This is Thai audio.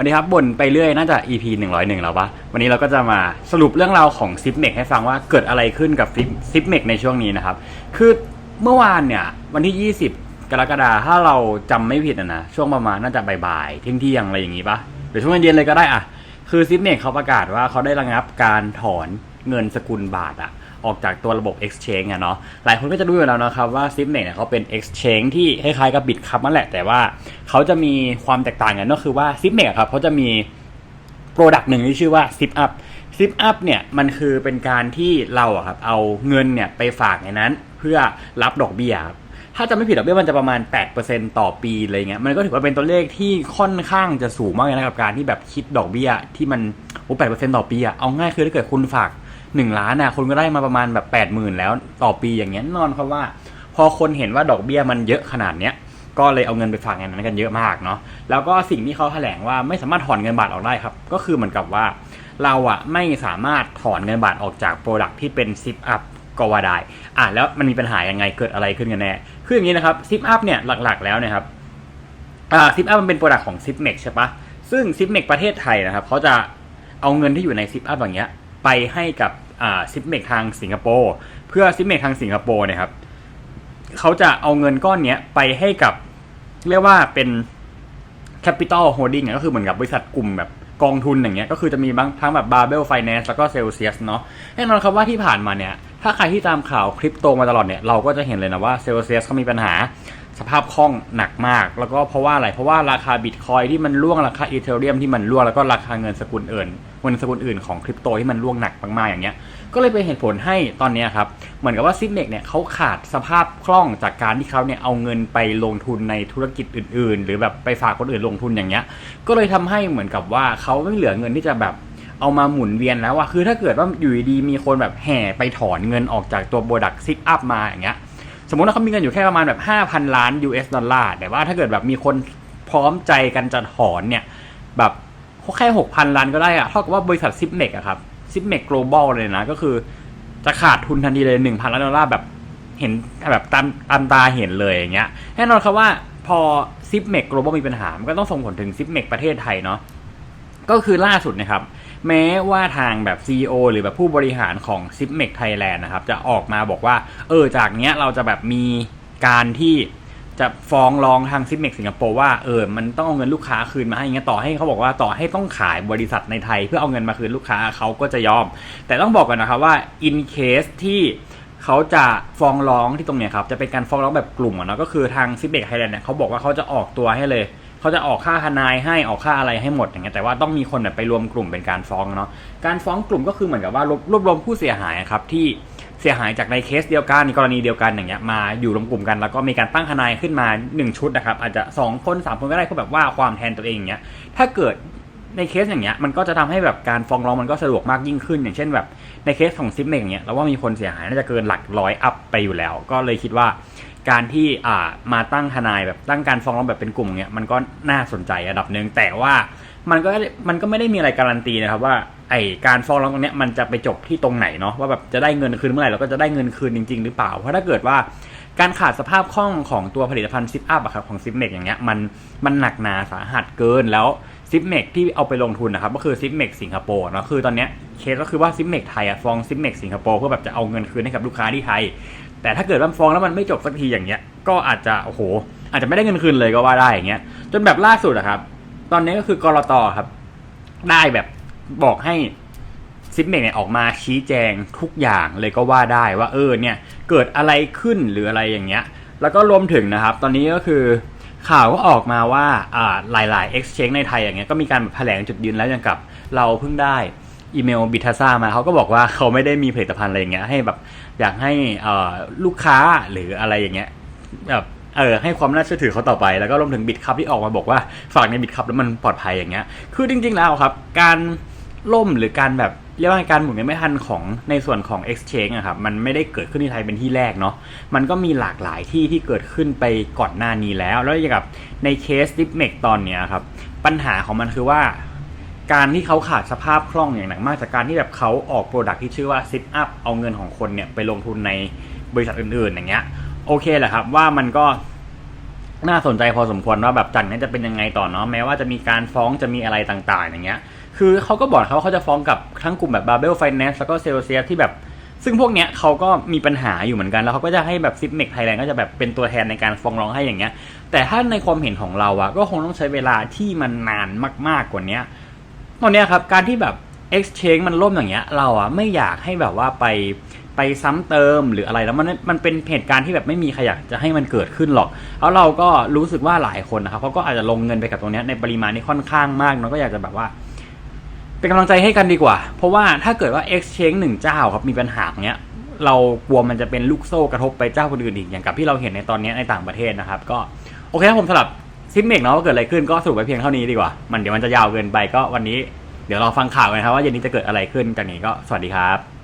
วันนี้ครับบ่นไปเรื่อยน่าจะ EP 101 แล้วปะวันนี้เราก็จะมาสรุปเรื่องราวของซิปเมกให้ฟังว่าเกิดอะไรขึ้นกับซิปเมกในช่วงนี้นะครับ คือเมื่อวานเนี่ยวันที่ 20 กรกฎาคมถ้าเราจำไม่ผิดนะนะ ช่วงประมาณน่าจะบ่ายๆเที่ยงๆอะไรอย่างงี้ปะหรือช่วงเย็นเลยก็ได้อะคือซิปเมกเขาประกาศว่าเขาได้ระงับการถอนเงินสกุลบาทอะ ออกจากตัวระบบ exchange อะเนาะหลายคนก็จะรู้อยู่แล้วนะครับว่า s i p m e x เนี่ยเขาเป็น exchange ที่คล้ายๆกับบิตคัพนั่นแหละ แต่ว่าเขาจะมีความแตกต่างกันก็คือว่า s i p m e x อะครับเขาจะมี Product หนึ่งที่ชื่อว่า Zip Up Zip Up เนี่ยมันคือเป็นการที่เราอะครับเอาเงินเนี่ยไปฝากในนั้น เพื่อรับดอกเบี้ยถ้าจะไม่ผิดดอกเบี้ยมันจะประมาณ 8%ต่อปีอะไรเงี้ย มันก็ถือว่าเป็นตัวเลขที่ค่อนข้างจะสูงมากเลยนะกับการที่แบบคิดดอกเบี้ยที่มันโอ้แปดเปอร์เซ็นต์ต่อปีอะเอาง่ายคือถ้าเกิดคุณฝาก หนึ่งล้านนะคุณก็ได้มาประมาณแบบแปดหมื่นแล้วต่อปีอย่างเงี้ยน่นอนครับว่า พอคนเห็นว่าดอกเบี้ยมันเยอะขนาดเนี้ยก็เลยเอาเงินไปฝากเงินนั้นกันเยอะมากเนาะแล้วก็สิ่งที่เขาแถลงว่าไม่สามารถถอนเงินบาทออกได้ครับ ก็คือเหมือนกับว่า เราอะไม่สามารถถอนเงินบาทออกจากโปรดักที่เป็นซิปอัพก็ว่าได้อะแล้วมันมีปัญหายังไงเกิดอะไรขึ้นกันแน่คืออย่างนี้นะครับซิปอัพเนี่ยหลักๆ แล้วนะครับอ่าซิปอัพมันเป็นโปรดักของซิปเมกใช่ปะซึ่งซิปเมกประเทศไทยนะครับเขาจะเอาเงินที่อยู่ในซิปอัพอย่างเงี้ย ไปให้กับซิปเมกทางสิงคโปร์เพื่อซิปเมกทางสิงคโปร์เนี่ยครับเขาจะเอาเงินก้อนนี้ไปให้กับเรียกว่าเป็น Capital Holding อะก็คือเหมือนกับบริษัทกลุ่มแบบกองทุนอย่างเงี้ยก็คือจะมีบางทั้งแบบ Barbell Finance แล้วก็ Celsius เนาะแน่นอนครับว่าที่ผ่านมาเนี่ย ถ้าใครที่ตามข่าวคริปโตมาตลอดเนี่ย เราก็จะเห็นเลยนะว่า Celsius เขามีปัญหาสภาพคล่องหนักมาก แล้วก็เพราะว่าอะไร เพราะว่าราคาบิตคอยที่มันร่วงราคาอีเทเรียมที่มันร่วงแล้วก็ราคาเงินสกุลอื่น เงินสกุลอื่นของคริปโตที่มันร่วงหนักมากๆอย่างเงี้ย ก็เลยเป็นเหตุผลให้ตอนนี้ครับ เหมือนกับว่าซิปเมกเนี่ยเขาขาดสภาพคล่องจากการที่เขาเนี่ยเอาเงินไปลงทุนในธุรกิจอื่น ๆ หรือแบบไปฝากคนอื่นลงทุนอย่างเงี้ย ก็เลยทำให้เหมือนกับว่าเขาไม่เหลือเงินที่จะแบบเอามาหมุนเวียนแล้วอะคือถ้าเกิดว่าอยู่ดีมีคนแบบแห่ไปถอนเงินออกจากตัวโปรดักซิกอัพมาอย่างเงี้ย สมมติว่าเขามีเงินอยู่แค่ประมาณแบบ 5,000 ล้าน US ดอลลาร์ แต่ว่าถ้าเกิดแบบมีคนพร้อมใจกันจะถอนเนี่ยแบบ แค่6,000ล้านก็ได้อะเท่ากับว่าบริษัทซิปเมกอะครับซิปเมก global เลยนะก็คือ จะขาดทุนทันทีเลย1,000ล้านดอลลาร์แบบเห็นแบบตามตามตาเห็นเลยอย่างเงี้ยแน่นอนครับว่าพอซิปเมก global มีปัญหา มันก็ต้องส่งผลถึงซิปเมกประเทศไทยเนาะก็คือล่าสุดนะครับ แม้ว่าทางแบบ CEO หรือแบบผู้บริหารของ s i p m e c Thailand นะครับ จะออกมาบอกว่า เออจากเนี้ยเราจะแบบมีการที่ จะฟ้องร้องทาง s i p m e c สิงคโปร์ว่าเออมันต้องเอาเงินลูกค้าคืนมาให้อย่างเงี้ยต่อให้เขาบอกว่าต่อให้ต้องขายบริษัทในไทย เพื่อเอาเงินมาคืนลูกค้าเขาก็จะยอม แต่ต้องบอกก่อนนะครับว่า in case ที่เขาจะฟ้องร้องที่ตรงเนี้ยครับจะเป็นการฟ้องร้องแบบกลุ่มอะเนาะก็คือทาง s i p m e c Thailand เนี่ยเขาบอกว่าเขาจะออกตัวให้เลยเขาจะออกค่าทนายให้ออกค่าอะไรให้หมดอย่างเงี้ยแต่ว่าต้องมีคนแบบไปรวมกลุ่มเป็นการฟ้องเนาะการฟ้องกลุ่มก็คือเหมือนกับว่ารวบรวมผู้เสียหายครับที่ เสียหายจากในเคสเดียวกันในกรณีเดียวกันอย่างเงี้ยมาอยู่รวมกลุ่มกันแล้วก็มีการตั้งทนายขึ้นมา 1 ชุดนะครับอาจจะ 2 คน 3 คนก็ได้เพื่อแบบว่าความแทนตัวเองอย่างเงี้ยถ้าเกิดในเคสอย่างเงี้ยมันก็จะทำให้แบบการฟ้องร้องมันก็สะดวกมากยิ่งขึ้น อย่างเช่นแบบในเคสของซิปเมกอย่างเงี้ยเราว่ามีคนเสียหายน่าจะเกินหลักร้อยอัพไปอยู่แล้ว ก็เลยคิดว่า การที่อ่ามาตั้งทนายแบบตั้งการฟ้องร้องแบบเป็นกลุ่มอย่างเงี้ยมันก็น่าสนใจระดับหนึ่งแต่ว่ามันก็มันก็ไม่ได้มีอะไรการันตีนะครับว่าไอการฟ้องร้องตรงเนี้ยมันจะไปจบที่ตรงไหนเนาะว่าแบบจะได้เงินคืนเมื่อไหร่เราก็จะได้เงินคืนจริง ๆ หรือเปล่า เพราะถ้าเกิดว่าการขาดสภาพคล่องของตัวผลิตภัณฑ์ซิปอัพอะครับของซิปเมกอย่างเงี้ยมันมันหนักหนาสาหัสเกินแล้วซิปเมกที่เอาไปลงทุนนะครับก็คือซิปเมกสิงคโปร์เนาะคือตอนเนี้ย เคสก็คือว่าซิปเมกไทยอะฟ้องซิปเมกสิงคโปร์เพื่อแบบจะเอาเงินคืนให้กับลูกค้าที่ไทย แต่ถ้าเกิดว่าฟ้องแล้วมันไม่จบสักทีอย่างเงี้ย ก็อาจจะโอ้โห อาจจะไม่ได้เงินคืนเลยก็ว่าได้อย่างเงี้ย จนแบบล่าสุดอะครับ ตอนนี้ก็คือกรตครับ ได้แบบบอกให้ซิปเมกเนี่ยออกมาชี้แจงทุกอย่างเลยก็ว่าได้ว่าเออเนี่ยเกิดอะไรขึ้นหรืออะไรอย่างเงี้ย แล้วก็รวมถึงนะครับ ตอนนี้ก็คือข่าวก็ออกมาว่าอ่าหลายๆ exchange ในไทยอย่างเงี้ยก็มีการแถลงจุดยืนแล้วอย่างกับเราเพิ่งได้ อีเมลบิทัซ่ามาเขาก็บอกว่าเขาไม่ได้มีผลิตภัณฑ์อะไรอย่างเงี้ยให้แบบอยากให้ลูกค้าหรืออะไรอย่างเงี้ยแบบเออให้ความน่าเชื่อถือเขาต่อไปแล้วก็รวมถึงบิตคัพที่ออกมาบอกว่าฝากในบิตคัพแล้วมันปลอดภัยอย่างเงี้ย คือจริง ๆ แล้วครับ การล่มหรือการแบบเรียกว่าการหมุนเงินไม่ทันของในส่วนของ exchange อะครับมันไม่ได้เกิดขึ้นที่ไทยเป็นที่แรกเนาะมันก็มีหลากหลายที่ที่เกิดขึ้นไปก่อนหน้านี้แล้ว แล้วอย่างกับในเคสดิฟเมกตอนเนี้ยครับปัญหาของมันคือว่า การที่เขาขาดสภาพคล่องอย่างหนักมากจากการที่แบบเขาออกโปรดักที่ชื่อว่า Zip Up เอาเงินของคนเนี่ยไปลงทุนในบริษัทอื่นๆ อย่างเงี้ยโอเคแหละครับว่ามันก็น่าสนใจพอสมควรว่าแบบจากนี้จะเป็นยังไงต่อเนาะแม้ว่าจะมีการฟ้องจะมีอะไรต่างๆ อย่างเงี้ย คือเขาก็บอกเขาว่าเขาจะฟ้องกับทั้งกลุ่มแบบ Babel Finance แล้วก็ c e l s i u s ที่แบบ ซึ่งพวกเนี้ยเขาก็มีปัญหาอยู่เหมือนกันแล้วเขาก็จะให้แบบ s i p m e c Thailand ก็จะแบบเป็นตัวแทนในการฟ้องร้องให้อย่างเงี้ย แต่ถ้าในความเห็นของเราอะก็คงต้องใช้เวลาที่มันนานมากๆกว่าเนี้ย ตอนนี้ครับการที่แบบ exchange มันล่มอย่างเงี้ย เราอะไม่อยากให้แบบว่าไปไปซ้ำเติมหรืออะไรแล้วมันมันเป็นเหตุการณ์ที่แบบไม่มีใครอยากจะให้มันเกิดขึ้นหรอกแล้วเราก็รู้สึกว่าหลายคนนะครับเขาก็อาจจะลงเงินไปกับตรงนี้ในปริมาณที่ค่อนข้างมากเนาะก็อยากจะแบบว่า เป็นกำลังใจให้กันดีกว่า เพราะว่าถ้าเกิดว่า exchange หนึ่งเจ้าครับมีปัญหาอย่างเงี้ยเรากลัวมันจะเป็นลูกโซ่กระทบไปเจ้าคนอื่นอีกอย่างกับที่เราเห็นในตอนนี้ในต่างประเทศนะครับ ก็โอเคผมสำหรับ ซิปเมกเนาะว่าเกิดอะไรขึ้นก็สรุปไปเพียงเท่านี้ดีกว่า มันเดี๋ยวมันจะยาวเกินไปก็วันนี้เดี๋ยวเราฟังข่าวกันนะครับว่าเย็นนี้จะเกิดอะไรขึ้นจากนี้ก็สวัสดีครับ